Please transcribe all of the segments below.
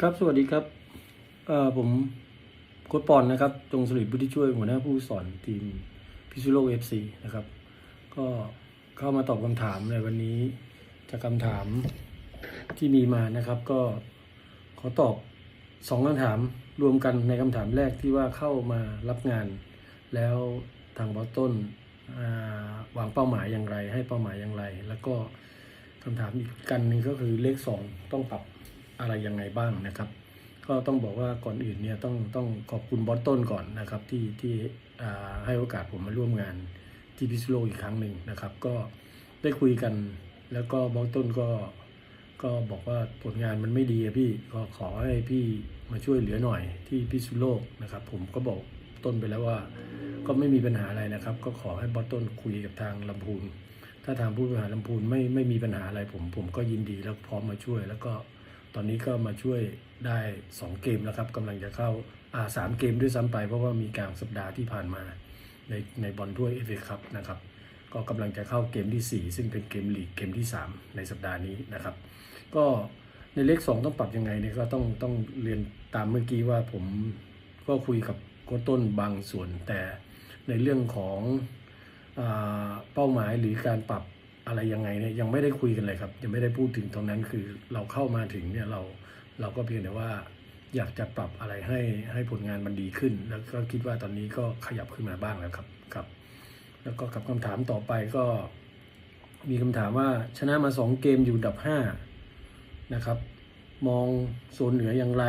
ครับสวัสดีครับเอ่อผมโค้ชปอนนะครับ จงสลิดบุตรช่วยหัวหน้าผู้สอนทีมพิซ u โลเอฟซีนะครับ ก็เข้ามาตอบคำถามในวันนี้จากคำถามที่มีมานะครับ ก็ขอตอบสองคำถามรวมกันในคำถามแรกที่ว่าเข้ามารับงาน แล้วทางบอสต้นวางเป้าหมายอย่างไร ให้เป้าหมายอย่างไร แล้วก็คำถามอีกกันหนึ่งก็คือเลขสองต้องปรับ อะไรยังไงบ้างนะครับ ก็ต้องบอกว่าก่อนอื่นเนี่ยต้องต้องขอบคุณบอสต้นก่อนนะครับที่ที่ให้โอกาสผมมาร่วมงานที่พิษณุโลอีกครั้งหนึ่งนะครับ ก็ได้คุยกันแล้วก็บอสต้นก็ก็บอกว่าผลงานมันไม่ดีอะพี่ก็ขอให้พี่มาช่วยเหลือหน่อยที่พิษณุโลกนะครับ ผมก็บอกต้นไปแล้วว่า ก็ไม่มีปัญหาอะไรนะครับ ก็ขอให้บอสต้นคุยกับทางลำพูนถ้าทางผู้บริหารลำพูนไม่ไม่มีปัญหาอะไรผม ผมก็ยินดีแล้วพร้อมมาช่วย แล้วก็ ตอนนี้ก็มาช่วยได้ 2 เกมแล้วครับกำลังจะเข้าอ่าสามเกมด้วยซ้ำไป เพราะว่ามีกลางสัปดาห์ที่ผ่านมาในในบอลถ้วยเอฟเอคัพนะครับก็กำลังจะเข้าเกมที่ 4 ซึ่งเป็นเกมลีกเกมที่ 3 ในสัปดาห์นี้นะครับ ก็ในเลข2ต้องปรับยังไงเนี่ยก็ต้องต้องเรียนตามเมื่อกี้ว่าผมก็คุยกับโค้ชต้นบางส่วนแต่ในเรื่องของอาเป้าหมายหรือการปรับ อะไรยังไงเนี่ยยังไม่ได้คุยกันเลยครับ ยังไม่ได้พูดถึงตรงนั้นคือเราเข้ามาถึงเนี่ยเราเราก็เพียงแต่ว่าอยากจะปรับอะไรให้ให้ผลงานมันดีขึ้น แล้วก็คิดว่าตอนนี้ก็ขยับขึ้นมาบ้างแล้วครับครับ แล้วก็กับคำถามต่อไปก็ มีคำถามว่าชนะมาสองเกมอยู่ดับห้านะครับ มองโซนเหนืออย่างไร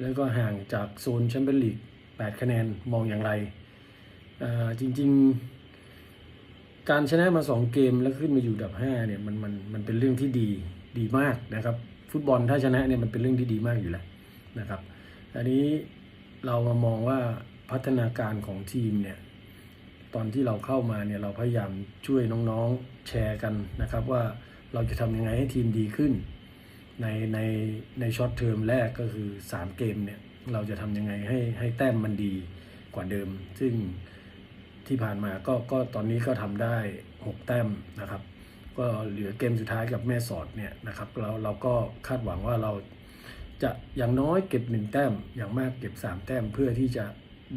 แล้วก็ห่างจากโซนแชมเปี้ยนลีก8คะแนนมองอย่างไรอ่าจริง ๆ การชนะมาสองเกมแล้วขึ้นมาอยู่ดับห้าเนี่ยมันมันมันเป็นเรื่องที่ดีดีมากนะครับ ฟุตบอลถ้าชนะเนี่ยมันเป็นเรื่องที่ดีมากอยู่แล้วนะครับอันนี้เรามามองว่าพัฒนาการของทีมเนี่ยตอนที่เราเข้ามาเนี่ยเราพยายามช่วยน้องๆแชร์กันนะครับ ว่าเราจะทำยังไงให้ทีมดีขึ้น ในในในช็อตเทอมแรกก็คือ 3 เกมเนี่ยเราจะทำยังไงให้ให้แต้มมันดีกว่าเดิม ซึ่ง ที่ผ่านมาก็ก็ตอนนี้ก็ทำได้ 6 แต้มนะครับ ก็เหลือเกมสุดท้ายกับแม่สอดเนี่ยนะครับเราเราก็คาดหวังว่าเราจะอย่างน้อยเก็บ 1 แต้มอย่างมากเก็บ 3 แต้มเพื่อที่จะ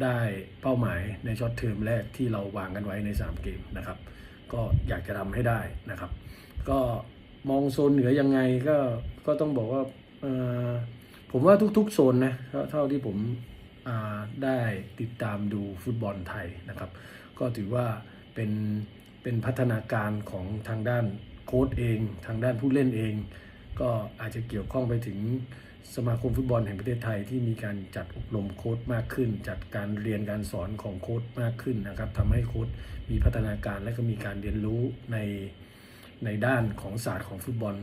ได้เป้าหมายในช็อตเทอมแรกที่เราวางกันไว้ใน 3 เกมนะครับ ก็อยากจะทำให้ได้นะครับ ก็มองโซนเหนือยังไงก็ก็ต้องบอกว่าผมว่าทุกๆโซนนะเท่าที่ผมได้ติดตามดูฟุตบอลไทยนะครับ ก็ถือว่าเป็นเป็นพัฒนาการของทางด้านโค้ชเอง ทางด้านผู้เล่นเอง ก็อาจจะเกี่ยวข้องไปถึงสมาคมฟุตบอลแห่งประเทศไทยที่มีการจัดอบรมโค้ชมากขึ้น จัดการเรียนการสอนของโค้ชมากขึ้นนะครับทำให้โค้ชมีพัฒนาการและก็มีการเรียนรู้ในในด้านของศาสตร์ของฟุตบอล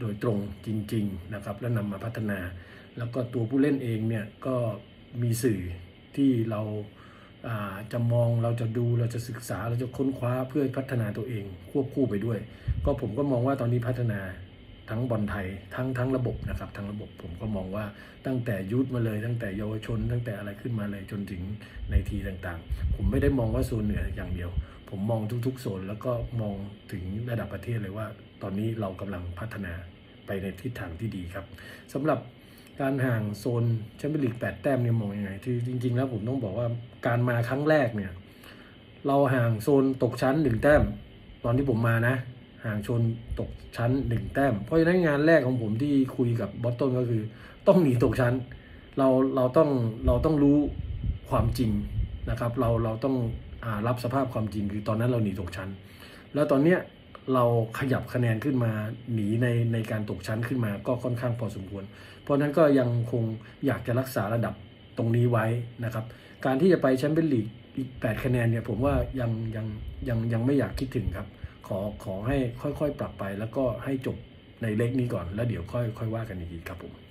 โดยตรงจริง ๆนะครับ แล้วนำมาพัฒนา แล้วก็ตัวผู้เล่นเองเนี่ยก็มีสื่อที่เรา จะมองเราจะดูเราจะศึกษาเราจะค้นคว้าเพื่อพัฒนาตัวเอง ควบคู่ไปด้วย ก็ผมก็มองว่าตอนนี้พัฒนาทั้งบอลไทยทั้งทั้งระบบนะครับทั้งระบบผมก็มองว่าตั้งแต่ยุทธมาเลย ตั้งแต่เยาวชน ตั้งแต่อะไรขึ้นมาเลยจนถึงในทีต่างๆ ผมไม่ได้มองว่าโซนเหนืออย่างเดียว ผมมองทุกๆโซนแล้วก็มองถึงระดับประเทศเลยว่า ตอนนี้เรากำลังพัฒนาไปในทิศทางที่ดีครับสำหรับ การห่างโซนแชมเปี้ยนลีก8แต้มเนี่ยมองยังไงที่จริง ๆ แล้วผมต้องบอกว่าการมาครั้งแรกเนี่ย เราห่างโซนตกชั้นหนึ่งแต้ม ตอนที่ผมมานะ ห่างโซนตกชั้นหนึ่งแต้ม เพราะฉะนั้นงานแรกของผมที่คุยกับบอสตันก็คือ ต้องหนีตกชั้น เราเราต้องเราต้องรู้ความจริงนะครับ เราเราต้องอรับสภาพความจริงคือตอนนั้นเราหนีตกชั้น แล้วตอนเนี้ย เราขยับคะแนนขึ้นมาหนีในในการตกชั้นขึ้นมาก็ค่อนข้างพอสมควร เพราะนั้นก็ยังคงอยากจะรักษาระดับตรงนี้ไว้นะครับ การที่จะไปแชมเปี้ยนลีกอีก 8 คะแนนเนี่ยผมว่ายังยังยังยังไม่อยากคิดถึงครับ ขอขอให้ค่อยๆ ปรับไปแล้วก็ให้จบในเล็กนี้ก่อน แล้วเดี๋ยวค่อยค่อยว่ากันอีกทีครับผม